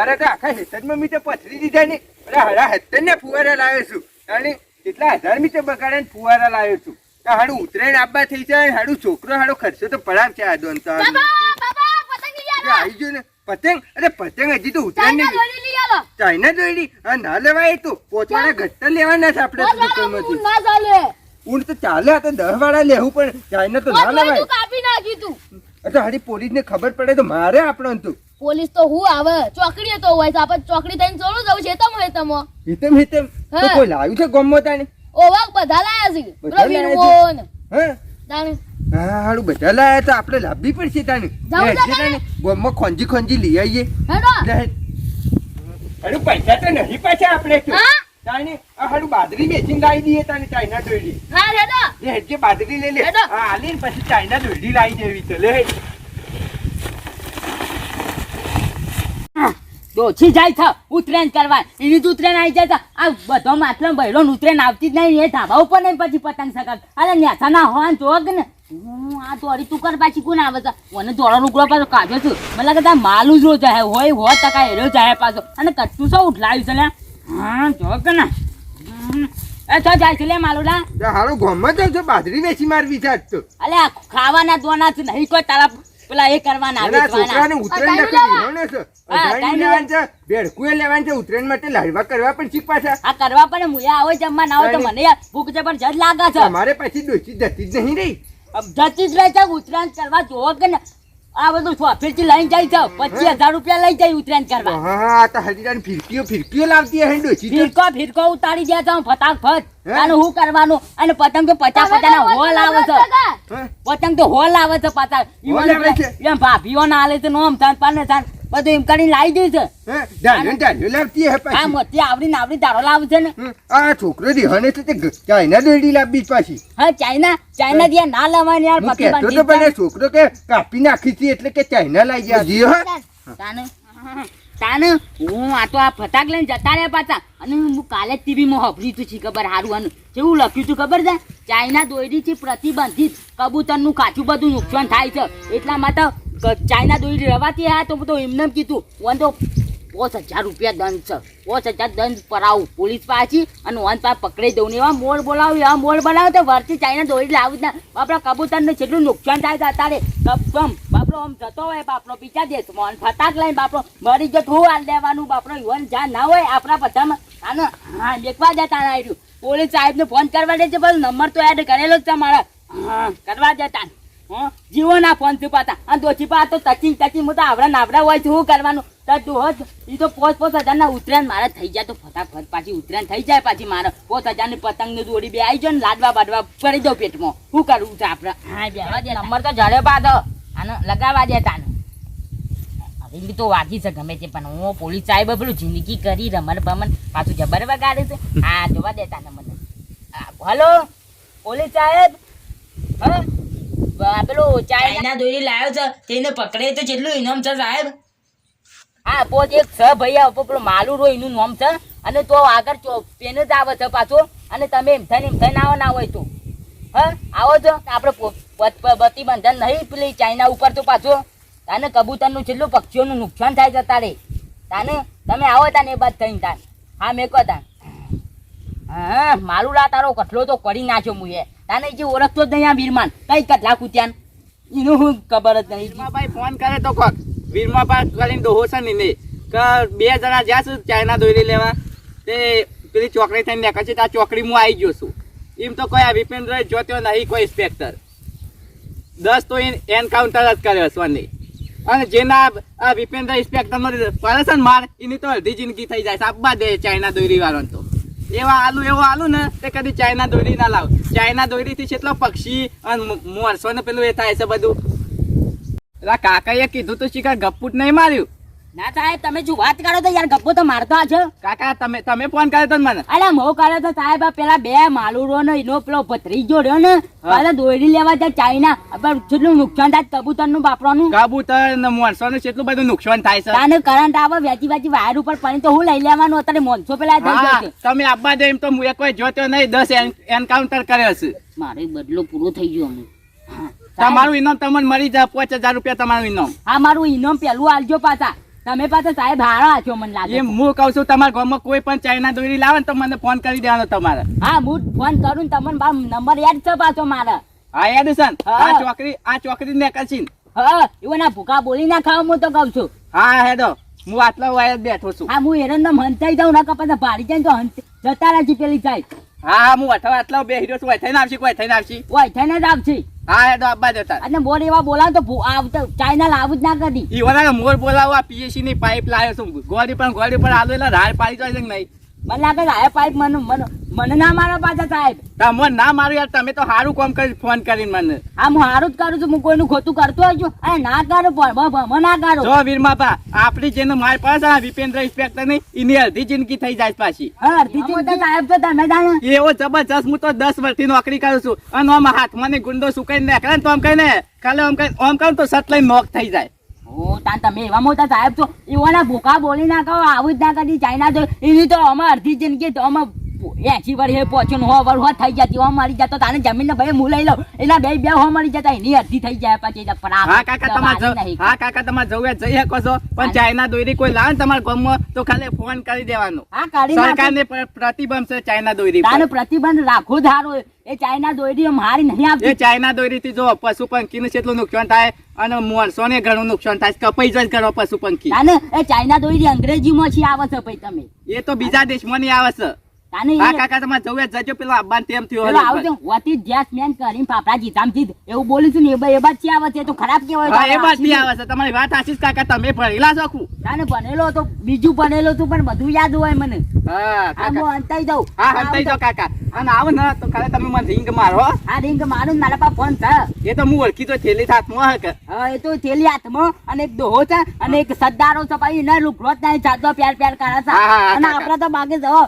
ફુવારા તો આખા હેતરમાં મીટર પથરી દીધા ને. અરે હરા હેતરને ફુવારા લાવ્યો છું. અને કેટલા હજાર મીટર બગાડે ફુવારા લાવ્યો છું. તો હાડું ઉતરાયણ આપવા થઈ જાય હાડું છોકરો હાડો ખર્ચો તો પડાવ છે આ દોન તો આવો. ગયો ને. પતંગ? અરે પતંગ હજી તો ઉતરાયણ નહીં ચાઇના જોઈડી આ ના લેવાય તો. પોચવાના ઘટ્ટા લેવાના છે આપણે દુકાનમાંથી. ચાલે. ઊંટ તો ચાલે આ તો દસ વાળા લેવું પણ ચાઇના તો ના લેવાય. કાપી નાખી તું. અચ્છા હારી ને ખબર પડે તો મારે આપણો તો. પોલીસ તો હું આવે. ચોકડીએ તો હોય છે. આપણે ચોકડી થઈને ચોરું જવું છે. તમ હોય તમો હિતમ હિતમ. તો કોઈ લાવ્યું છે ગમો તાને ઓવા બધા લાયા છે. પ્રવીણ હા? તાણે. હા હારું બધા લાયા તો આપણે લાવવી પડશે તાને જાઉં લે, છે છે તાને ગમમાં ખોંજી ખોંજી લઈ આવીએ. હેડો. લે. હારું પૈસા તો નહીં પાછા આપણે તો. હા? આ હારું બાદરી લાવી દઈએ તાને ચાઇના હા હેડો. હેડજે બાદરી લે. લે. આલી પછી ચાઇના દોડી લાવી દેવી તો. લે ડોછી જાય છે ઉતરેન કરવા એની જ ઉતરેન આવી જાય આ બધો માત્ર ભૈરો ઉતરેન આવતી જ નહીં એ ધાબા ઉપર નહીં પછી પતંગ સકાવ અરે નેથા ના હોય જોગ ને. હું આ દોડી તું કર પાછી કોણ આવે છે? મને દોડો રૂકડો પાછો કાઢ્યો છું. મને લાગે તાર માલું જ રો જાય હોય હો ટકા હેરો જાય પાછો. અને કટ્ટું શું ઉઠલાવ્યું છે લે? હા જોગ ને. એ તો જાય છે લે માલુડા. તો હારું ગમમાં જાઉં છું બાદરી વેચી મારવી છે તો. અલે ખાવાના દોના છે નહીં કોઈ તારા પેલા એ કરવાના છોકરાને ઉતરાયણ અઢારનું નાખી છે. હા, અઢારનું અઢારનું લેવાનું છે, ભેળકુએ લેવાનું છે, ઉતરાયણ માટે લાડવા કરવા પણ શીખ છે. આ કરવા પણ મુયા આવો જમવા ના હોય તો મને યાર ભૂખ જબરજસ્ત લાગે છે. મારે પછી ડોસી જતી જ નહીં રહી. જતી જ રહે છે. ઉત્તરાયણ કરવા જોવો કે ને આ બધું છો ફિરકી લઈને જાય છે? પચીસ હજાર રૂપિયા લઈ જાય ઉતરાયણ કરવા. હા હા તો હરીરાની ફિરકીઓ ફિરકીઓ લાવતી હે ડોસી ફિરકો ફિરકો ઉતારી દે છે ફટાફટ. હે? આનું શું કરવાનું? અને પતંગ તો પચાસ પચાસ ના હોલ આવે છે. પતંગ તો હોલ આવે છે આવે એમ ભાભીઓ ના હાલે છે નોમ થાન પાને થાન બધું એમ કરીને લાવી દે છે. ધાન્યો ધાન્યો લાવતી હે આ મોટી આવડી આવડી દારો લાવે છે ને. આ છોકરો રિહાને તો ચાઇના દોરડી લાવવી પાછી. હા ચાઇના ચાઇના ત્યાં ના લેવાની યાર હું બાંધી તો પણ છોકરો કે કાપી નાખી હતી એટલે કે ચાઇના લાવી ગયા જીઓ હા? તાને તાને હું આ તો આ ફટાક લઈને જતા રહ્યા પાછા. અને હું કાલે ટીવીમાં હભરી તું છી ખબર હારું આનું. કેવું લખ્યું છું ખબર છે? ચાઇના દોરી છે પ્રતિબંધિત કબૂતરનું કાચું બધું નુકસાન થાય છે. એટલા માટે ચાઇના દોરી રવાતી હા તો બધું એમને કીધું વન તો પાંચ હજાર રૂપિયા દંડ છે. પાંચ હજાર દંડ પરાવું. પોલીસ પાછી અને વન પાસે પકડી દઉં ને એવા મોડ બોલાવું એવા મોડ બોલાવે તો વરથી ચાઇના દોરી લાવું ના. બાપડા, કબૂતરને જેટલું નુકસાન થાય અત્યારે કમ બાપડો, આમ જતો હોય બાપડો બીજા દેશમાં અને ફટાક લઈને બાપડો મરી જતો હું હાલ દેવાનું? બાપડો યુવાન જ્યાં ના હોય, આપણા બધામાં આને હા, દેખવા જતા આવ્યું પોલીસ સાહેબને ફોન કરવા દે છે નંબર તો એડ કરેલો જ છે મારા. હા, કરવા જતા જીવો ના ફોનથી પાતા અને દોચી પા તો ટચિંગ ટચિંગ હું તો આવડા નાવડા હોય શું કરવાનું? તો એ તો પોચ પોચ હજાર ના ઉતરાયણ મારે થઈ જાય તો ફટાફટ પાછી ઉતરાયણ થઈ જાય પાછી મારે. પોચ હજારની પતંગની દોરી બે આવી જાય ને લાડવા બાડવા કરી દઉં પેટમાં. શું કરવું છે આપણે હા દે. નંબર તો જડે બાદ આને લગાવવા દે તાને. જિંદગી તો વાગી છે ગમે તે, પણ હું પોલીસ સાહેબ પેલું જિંદગી કરી રમણ ભમણ પાછું જબર વગાડે છે. હા, જોવા દેતા ને મને. હલો પોલીસ સાહેબ. હા? આ પેલું ચાઇના દોરી લાવ્યો છે. તેને પકડે તો કેટલું ઇનામ છે સાહેબ. હા પોત એક છ ભૈયા ઉપર પેલો માલુ રો એનું નામ છે. અને તો આગળ પેન જ આવે છે પાછો. અને તમે એમ થઈને એમ થઈને આવો ના હોય તો. હા આવો છો? આપણે બત્તી બંધન નહીં પેલી ચાઇના ઉપર તો પાછો. તાને કબૂતરનું છેલ્લું પક્ષીઓનું નુકસાન થાય છે તારે. તાને તમે આવો તાને એ બાદ થઈને તાન હા મેં કહો તાન હા માલુડા તારો કટલો તો કરી નાખ્યો મુએ. તાને જે ઓળખતો જ નહીં આ વીરમાન. કઈ કટલા કૂત્યાન એનું હું ખબર જ નહીં. ભાઈ ફોન કરે તો કોક. વીરમાં પાસ કરીને દોહો છે ને એને કે બે જણા જ્યાં સુધી ચાઇના દોરી લેવા. તે પેલી ચોકડી થઈને દેખા છે ત્યાં ચોકડી હું આવી ગયો છું. એમ તો કોઈ આ વિપેન્દ્ર જોત્યો નહીં, કોઈ ઇન્સ્પેક્ટર. દસ તો એનકાઉન્ટર જ કર્યો સોની. અને જેના આ વિપેન્દ્ર ઇન્સ્પેક્ટર પડે છે ને માર, એની તો અડધી જિંદગી થઈ જાય સાબા દે ચાઇના દોરી વાળો તો. એવા આલુ, એવો આલુ ને તે કદી ચાઇના દોરી ના લાવ. ચાઇના દોરીથી કેટલો પક્ષી અને મોરસો ને પેલું એ થાય છે બધું. કાકા કાકાએ કીધું તો શિકાર ગપ્પુટ નહીં માર્યું? ના સાહેબ તમે જો વાત કરો તો યાર ગપ્પો તો મારતો છે કાકા તમે તમે ફોન કર્યો તો મને? અરે મો કર્યો તો સાહેબ આ પેલા બે માલુરો ને એનો પેલો ભત્રીજો રહ્યો ને પાછા દોરી લેવા જાય ચાઇના. પણ જેટલું નુકસાન થાય કબૂતરનું બાપરાનું કબૂતર ને મોરસો ને કેટલું બધું નુકસાન થાય છે. તાને કરંટ આવે વેચી વેચી વાયર ઉપર પાણી તો હું લઈ લેવાનું અત્યારે મોનસો પેલા થઈ હા, તમે આપવા દે એમ તો હું કોઈ જોતો નહીં દસ એન્કાઉન્ટર કર્યો છે. મારે બદલો પૂરો થઈ ગયો અમે તમારું ઇનામ તમને મળી જાય પાંચ હજાર રૂપિયા તમારું ઇનામ હા મારું ઇનામ પેલું આલજો પાછા. તમે પાસે સાહેબ હારો આછો મને લાગે એમ હું કહું છું તમારા ગામમાં કોઈ પણ ચાઇના દોરી લાવે ને તો મને ફોન કરી દેવાનો તમારે. હા હું ફોન કરું ને તમને બા નંબર યાદ છે પાછો મારા. હા યાદ છે આ ચોકડી આ ચોકડી ને કચીન હા એવું ના ભૂખા બોલી ના ખાવ હું તો કહું છું. હા હેડો. હું આટલા વાય જ બેઠો છું. હા હું મન હંતાઈ જાઉં ના કપાસ ભાડી જાય ને તો હંત- જતા રાજી પેલી જાય હા હા આટલા આટલા બે હીરો છું વાય થઈને આવશે કોઈ થઈને આવશે. ઓય થઈને જ આવશે. હા હેડો આબા જતા. અને મોર એવા બોલાવ તો આવતો ચાઇના લાવું જ ના કદી ઈ વડા મોર બોલાવો આ પીએસસી ની પાઇપ લાવ્યો છું. ગોળી પણ ગોળી પણ આલો એટલે રાડ પાડી જાય છે કે નહીં? મને લાગે આ પાઇપ મને મને મને ના મારો પાછા સાહેબ. તમે ના મારો યાર તમે તો સારું કામ કરી ફોન કરીને મને. હા હું સારું જ કરું છું હું કોઈનું ખોટું કરતો હોય છું. અરે ના કરું પણ બ- ના કરું. જો વીરમાપા આપણી જેને માર પાસે આ વિપેન્દ્ર ઇન્સ્પેક્ટરની એની અડધી જિંદગી થઈ જાય પાછી. હા અડધી જિંદગી સાહેબ તો તમે જાણો. એવો જબરજસ્ત હું તો દસ વર્ષથી નોકરી કરું છું. અને આમ હાથમાં ની ગુંડો સુકાઈ ને તો આમ કહીને કાલે આમ કઈ આમ કહું તો સત લઈને નોક થઈ જાય. તમે એવા મોટા સાહેબ છો. એવાના ભૂખા બોલી ના કહો આવું જ ના કરી ચાઇના તો એની તો અમે અડધી જિંદગી અમે એસી વર્ષે પહોંચ્યો ને હો વર્ષ હો થઈ જતી હો મારી જતો તાને જમીન ને ભાઈ હું લઈ લઉં. એના બે બે હો મારી જતા એની અડધી થઈ જાય પછી હા કાકા તમારે. હા કાકા તમારે જવું જઈ શકો છો. પણ ચાઇના દોરી કોઈ લાવે તમારા ગામમાં તો ખાલી ફોન કરી દેવાનો. હા કાઢી. સરકારને પ્રતિબંધ છે ચાઇના દોરી પર. પ્રતિબંધ રાખો ધારો એ ચાઇના દોરી મારી નહીં એ ચાઇના દોરી થી જો પશુ પંખી નું કેટલું નુકસાન થાય અને મોણસો ને ઘણું નુકસાન થાય. કપાઈ જાય ઘણો પશુ પંખી અને એ ચાઇના દોરી અંગ્રેજીમાં છે આવે છે ભાઈ તમે. એ તો બીજા દેશમાં નહીં આવે છે. તાને હા કાકા તમારે જવું જજો પેલો આબાન તેમ થયો પેલો આવું છે વતી ગેસ મેન કરીને પાપડા જીતામ જીત એવું બોલું છું ને એ બા- એ બાદ આવે છે તો ખરાબ કેવાય હા એ આવે છે તમારી વાત આશીષ કાકા તમે ભણેલા છો તાને ભણેલો તો બીજું ભણેલો તું પણ બધું યાદ હોય મને. હા આ કાકા અંતાઈ દઉં હા કાકા. અને આવો ને તો તમે મને રિંગ મારો હો. રિંગ મારું મારા પાસે ફોન છે. એ તો હું ઓળખી તો થેલી હાથમાં હે હા એ તો થેલી હાથમાં અને એક દોહો છે અને એક સદ્દારો છે ભાઈ એના લુગડો જ નહીં ચાલતો પ્યાર પ્યાર કરે છે. હા, હા, હા, અને કાકા. તો જવો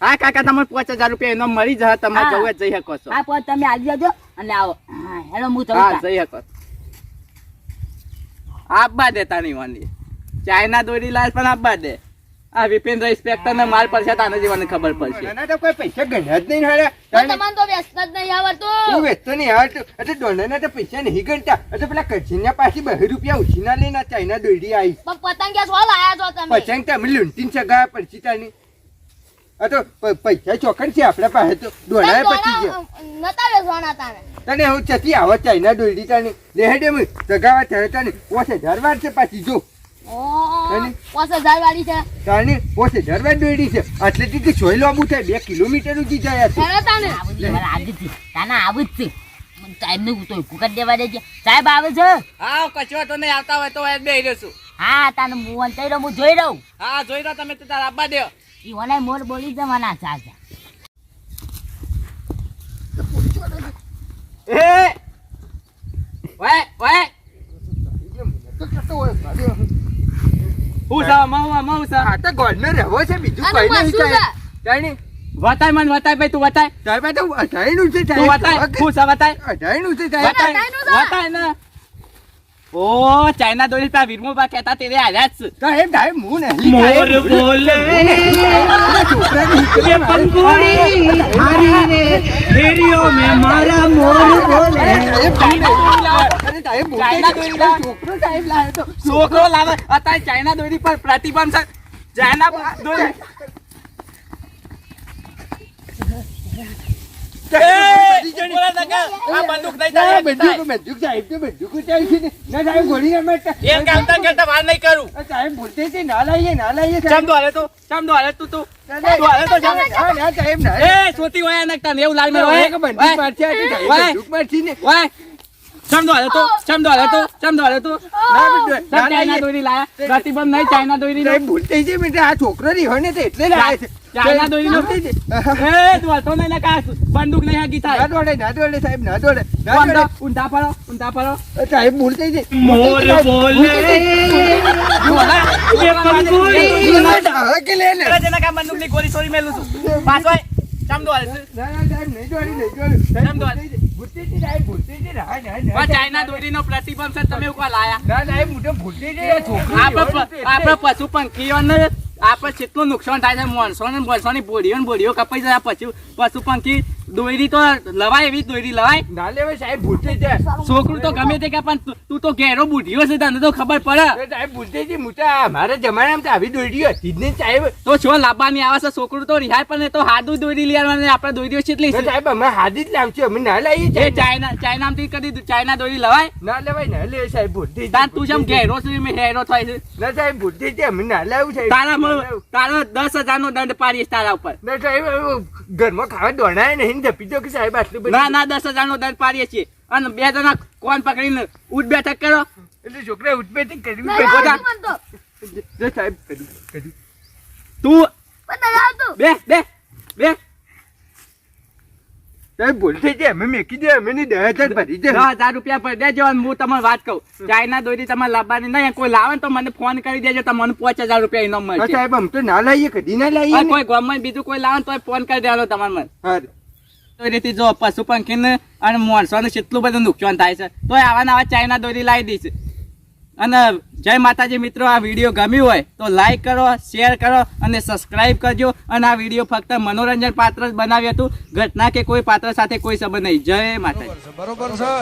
હા. તમને પાંચ હજાર રૂપિયા એનો મળી જશે તમારે હા. જવું જઈ શકો છો. પોત તમે આવી જજો અને આવો. હા, હેલો હું જઉં હા જઈ શકો. આપવા દેતા નહીં વાંધી ચાઇના દોરી લાવે પણ આપવા દે. આ વિપેન્દ્ર ઇન્સ્પેક્ટર ને માલ પડશે તાને જીવાની ખબર પડશે. ના તો કોઈ પૈસા ગણ્યા જ નહીં હારે તમને તો વ્યસ્ત જ નહીં હું આવડતું વેચતો નહીં આવડતું. એટલે ડોનાના તો પૈસા નહીં ગણતા. એટલે પેલા કચીના પાછી બહુ રૂપિયા ઉછીના લઈને ચાઇના દોડી આવી પણ પતંગિયા સોલ આયા છો તમે? પતંગ તમે લૂંટીને સગા પડછી તાની આ તો પૈસા ચોકડ છે આપણા પાસે તો. ડોનાએ પતી ગયા નતા વેસવાના તાને તને હું ચતી આવો ચાઇના દોડી તાની લેહડે હું સગાવા થયો તાની પોસ હજાર વાર છે પાછી જો. ઓ અને? પાંચ હજાર વાળી છે હજાર વાર દોડી છે. આટલેથી તો સોય લોબુ થાય બે કિલોમીટર સુધી જાય છે તાને. આવું જ છે, આવું જ આવું જ છે. મને તો ઊભું દેવા દેજે. સાહેબ આવે છે? હા કચવા તો નહીં આવતા હોય તો હું બે રહ્યો છું. હા તાને હું અંતાઈ હું જોઈ રહું. હા જોઈ રહ્યો તમે તો તારા આપવા દો ઈ ઓલાય મોર બોલી જવાના આજે. એ! ઓય ઓય! હું છે માઉવા માઉસા છે આ તો ગોળનો રહેવો છે બીજું કઈ નહીં છે. થાય તાની વતાય મને વતાય ભાઈ તું વતાય. સાહેબ તો અઢાઈનું છે તું વતાય હું છે વતાય? અઢાઈનું છે સાહેબ વતાય વતાય ને. ઓ ચાઇના દોરી પા વીરમો પા કહેતા તેરે આવ્યા જ. છે. સાહેબ સાહેબ હું ને મોર. બોલે. આ છોકરાની હારી રે ફેરીઓ મે મારા મોર બોલે. એ તો. છોકરો લાવે. અત્યારે ચાઇના દોરી પર પ્રતિબંધ છે. ચાઇના દોરી. ચાઇના. દોરી લાયા. પ્રતિબંધ નહીં ચાઇના દોરી ભૂલતી બોલતે છે, બેટા, આ છોકરો હોય ને તો એટલે લાયા છે. દોરીનો બોલતે છે. એ તું હાલતો નહીં નકા બંદૂક નહીં હાકી થાય. દોડે, ના સાહેબ, ના દોડે, ના ઊંધા દોડે. ઊંધા પડો ઊંધા પડો. સાહેબ બોલતે છે. મોર બોલે. હવે કે લે ને. બંદૂકની ગોળી છોડી મેલું છું. પાછો ચમ દો ના, ના, સાહેબ, નહીં દોડી, નહીં દોડી. સાહેબ, કેમ દોડે? બોલતે છે, સાહેબ, બોલતે છે. ના, આપણે. પશુ કેટલું નુકસાન થાય છે માણસો ને માણસોની બોડીઓ ને બોડીઓ કપાઈ જાય પછી પશુ પંખી દોયડી તો લવાય એવી દોયરી લવાય. ના લેવાય સાહેબ ભૂતી છે. છોકરું તો ગમે તે કે પણ તું- તું ઘેરો બુઢિયો છે તને તો ખબર પડે. સાહેબ ભૂતી છે હું તો મારા જમાનામાં તો આવી દોયરી હતી જ સાહેબ. તો છો લાબાની આવે છે છોકરું તો રિહાય પણ તો હાદું દોરી લઈ આવવાની આપણે દોરીઓ છે? એટલી સાહેબ અમે હાદી જ લાવશું અમે ના લાવીએ સાહેબ. ચાઇના ચાઇનામાંથી કદી ચાઇના દોરી લવાય? ના લેવાય ના લે સાહેબ ભૂતી છે, તું જેમ છે. ઘેરો છે મેં હેરો થાય છે. ના સાહેબ ભૂતી છે અમે ના લાવું સાહેબ. તારા. તારો દસ હજાર નો દંડ પાડીશ તારા ઉપર. ના સાહેબ ઘરમાં ખાવા દોડાય નહીં જપી દો કે સાહેબ આટલું બધું ના ના દસ હજાર નો દંડ પાડીએ છીએ. અને બે જણા કોણ પકડીને ઉઠ બેઠક કરો? એટલે છોકરા કરવી. બધા- આવતું મને તો. જો સાહેબ. બે બે બે. સાહેબ ભૂલથી છે અમે મેકી દે અમે ની દસ હજાર ભરી દે. દસ હજાર રૂપિયા પર દેજો અને હું તમને વાત કહું. ચાઇના દોરી તમારે લાવવાની નહીં. કોઈ લાવે ને તો મને ફોન કરી દેજો. તમને પાંચ હજાર રૂપિયા ઇનામ મળશે. સાહેબ આમ તો ના લાવીએ કદી ના લાવીએ કોઈ ગામમાં બીજું કોઈ લાવે તો ફોન કરી દેવાનો તમારે મને. હા. રીતે જો પશુ પંખીને અને માણસોને કેટલું બધું નુકસાન થાય છે. તો આવા નવા ચાઇના દોરી લાવી દઈશ. અને જય માતાજી મિત્રો, આ વીડિયો ગમ્યું હોય તો લાઈક કરો શેર કરો અને સબસ્ક્રાઈબ કરજો. અને આ વીડિયો ફક્ત મનોરંજન પાત્ર જ બનાવ્યું હતું. ઘટના કે કોઈ પાત્ર સાથે કોઈ સંબંધ નહીં. જય માતાજી. બરોબર છે